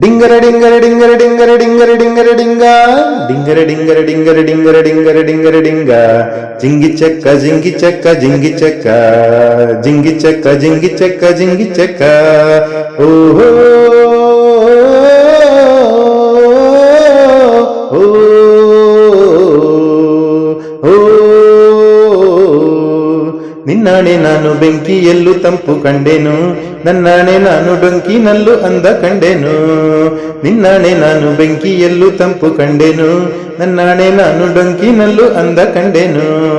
ಡಿಂಗರ ಡಿಂಗರ ಡಿಂಗರ ಡಿಂಗರ ಡಿಂಗರ ಡಿಂಗರ ಡಿಂಗ ಡಿಂಗರ ಡಿಂಗರ ಡಿಂಗರ ಡಿಂಗರ ಡಿಂಗರ ಡಿಂಗರ ಡಿಂಗ ಜಿಂಗಿ ಚಕ್ಕ ಜಿಂಗಿ ಚಕ್ಕ ಜಿಂಗಿ ಚಕ್ಕ ಜಿಂಗಿ ಚಕ್ಕ ಜಿಂಗಿ ಚಕ್ಕ ಜಿಂಗಿ ಚಕ್ಕ ಓಹೋ ಓ ಓ ನಿನ್ನಾಣೆ ನಾನು ಬೆಂಕಿಯಲ್ಲೂ ತಂಪು ಕಂಡೆನು ನನ್ನಾಣೆ ನಾನು ಡೊಂಕಿನಲ್ಲೂ ಅಂದ ಕಂಡೆನು. ನಿನ್ನಾಣೆ ನಾನು ಬೆಂಕಿಯಲ್ಲೂ ತಂಪು ಕಂಡೆನು. ನನ್ನಾಣೆ ನಾನು ಡೊಂಕಿನಲ್ಲೂ ಅಂದ ಕಂಡೆನು.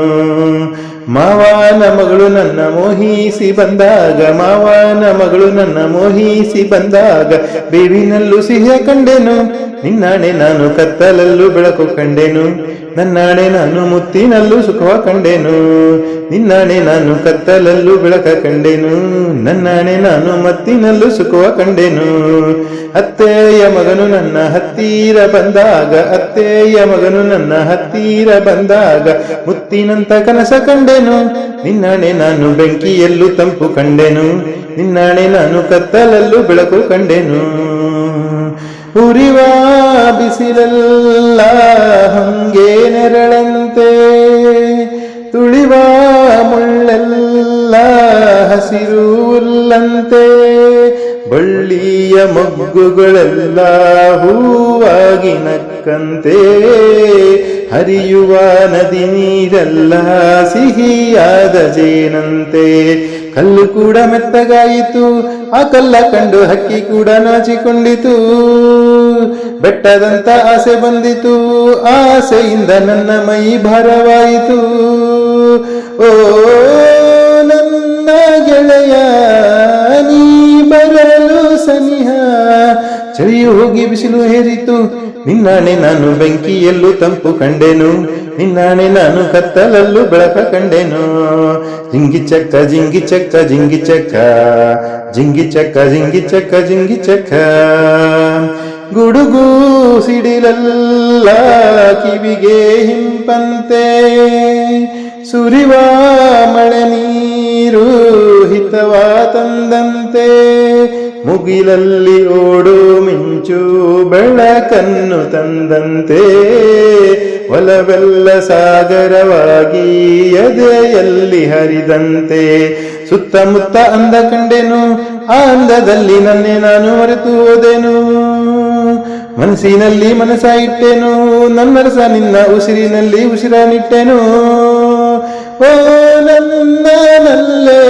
ಮಾವನ ಮಗಳು ನನ್ನ ಮೋಹಿಸಿ ಬಂದಾಗ ಮಾವನ ಮಗಳು ನನ್ನ ಮೋಹಿಸಿ ಬಂದಾಗ, ಬೇವಿನಲ್ಲೂ ಸಿಹೆ ಕಂಡೆನು, ನಿನ್ನಾಣೆ ನಾನು ಕತ್ತಲಲ್ಲೂ ಬೆಳಕು ಕಂಡೆನು, ನನ್ನಾಣೆ ನಾನು ಮುತ್ತಿನಲ್ಲೂ ಸುಖವ ಕಂಡೆನು, ನಿನ್ನಾಣೆ ನಾನು ಕತ್ತಲಲ್ಲೂ ಬೆಳಕ ಕಂಡೆನು, ನನ್ನಾಣೆ ನಾನು ಮತ್ತಿನಲ್ಲೂ ಸುಖವ ಕಂಡೆನು. ಅತ್ತೆಯ ಮಗನು ನನ್ನ ಹತ್ತಿರ ಬಂದಾಗ, ಅತ್ತೆಯ ಮಗನು ನನ್ನ ಹತ್ತಿರ ಬಂದಾಗ, ಮುತ್ತಿನಂತ ಕನಸ ಕಂಡೆನು. ನಿನ್ನಾಣೆ ನಾನು ಬೆಂಕಿಯಲ್ಲೂ ತಂಪು ಕಂಡೆನು. ನಿನ್ನಾಣೆ ನಾನು ಕತ್ತಲಲ್ಲೂ ಬೆಳಕು ಕಂಡೆನು. ಉರಿವ ಬಿಸಿಲಲ್ಲ, ಹಂಗೆ ನೆರಳಂತೆ. ತುಳಿವ ಮುಳ್ಳೆಲ್ಲ ಹಸಿರುಲ್ಲಂತೆ ಬಳ್ಳಿಯ ಮೊಗ್ಗುಗಳೆಲ್ಲ ಹೂವಾಗಿ ನಕ್ಕಂತೆ. ಹರಿಯುವ ನದಿ ನೀರೆಲ್ಲ ಸಿಹಿಯಾದ ಜೇನಂತೆ. ಕಲ್ಲು ಕೂಡ ಮೆತ್ತಗಾಯಿತು, ಆ ಕಲ್ಲ ಕಂಡು ಹಕ್ಕಿ ಕೂಡ ನಾಚಿಕೊಂಡಿತು. ಬೆಟ್ಟದಂತ ಆಸೆ ಬಂದಿತು, ಆಸೆಯಿಂದ ನನ್ನ ಮೈ ಭಾರವಾಯಿತು. ಓ ಹೋಗಿ ಬಿಸಿಲು ಹೇರಿತು. ನಿನ್ನಾಣೆ ನಾನು ಬೆಂಕಿಯಲ್ಲೂ ತಂಪು ಕಂಡೆನು. ನಿನ್ನಾಣೆ ನಾನು ಕತ್ತಲಲ್ಲೂ ಬೆಳಕ ಕಂಡೆನು. ಜಿಂಗಿ ಚಕ್ಕ ಜಿಂಗಿ ಚಕ್ಕ ಜಿಂಗಿ ಚಕ್ಕ. ಜಿಂಗಿ ಚಕ್ಕ ಜಿಂಗಿ ಚಕ್ಕ ಜಿಂಗಿ ಚಕ್ಕ. ಗುಡುಗು ಸಿಡಿಲಲ್ಲ ಕಿವಿಗೆ ಹಿಂಪಂತೆ. ಸುರಿವ ಮಳೆ ನೀರು ಹಿತವ ತಂದಂತೆ. ಮುಗಿಲಲ್ಲಿ ಓಡು ಮಿಂಚು ಬೆಳಕನ್ನು ತಂದಂತೆ ಒಲವೆಲ್ಲ ಸಾಗರವಾಗಿ ಎದೆಯಲ್ಲಿ ಹರಿದಂತೆ. ಸುತ್ತಮುತ್ತ ಅಂದ ಕಂಡೆನು, ಆ ಅಂದದಲ್ಲಿ ನನ್ನೆ ನಾನು ಮರೆತು ಹೋದೆನು. ಮನಸ್ಸಿನಲ್ಲಿ ಮನಸ ಇಟ್ಟೆನು ನನ್ನರಸ ನಿನ್ನ ಉಸಿರಿನಲ್ಲಿ ಉಸಿರನಿಟ್ಟೆನು. ಓ ನನ್ನ ನಲ್ಲೇ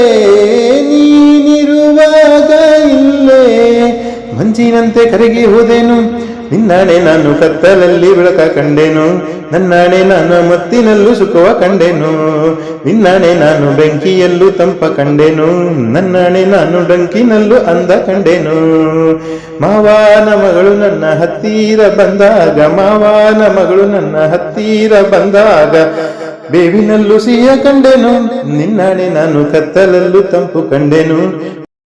ಮಂಜಿನಂತೆ ಕರಗಿ ಹೋದೆನು. ನಿನ್ನಾಣೆ ನಾನು ಕತ್ತಲಲ್ಲಿ ಬೆಳಕ ಕಂಡೆನು. ನನ್ನಾಣೆ ನಾನು ಮತ್ತಿನಲ್ಲೂ ಸುಖವ ಕಂಡೆನು. ನಿನ್ನಾಣೆ ನಾನು ಬೆಂಕಿಯಲ್ಲೂ ತಂಪ ಕಂಡೆನು. ನನ್ನಾಣೆ ನಾನು ಡಂಕಿನಲ್ಲೂ ಅಂದ ಕಂಡೆನು. ಮಾವಾನ ಮಗಳು ನನ್ನ ಹತ್ತಿರ ಬಂದಾಗ, ಮಾವಾನ ಮಗಳು ನನ್ನ ಹತ್ತಿರ ಬಂದಾಗ ಬೇವಿನಲ್ಲೂ ಸಿಹಿಯ ಕಂಡೆನು. ನಿನ್ನಾಣೆ ನಾನು ಕತ್ತಲಲ್ಲೂ ತಂಪು ಕಂಡೆನು.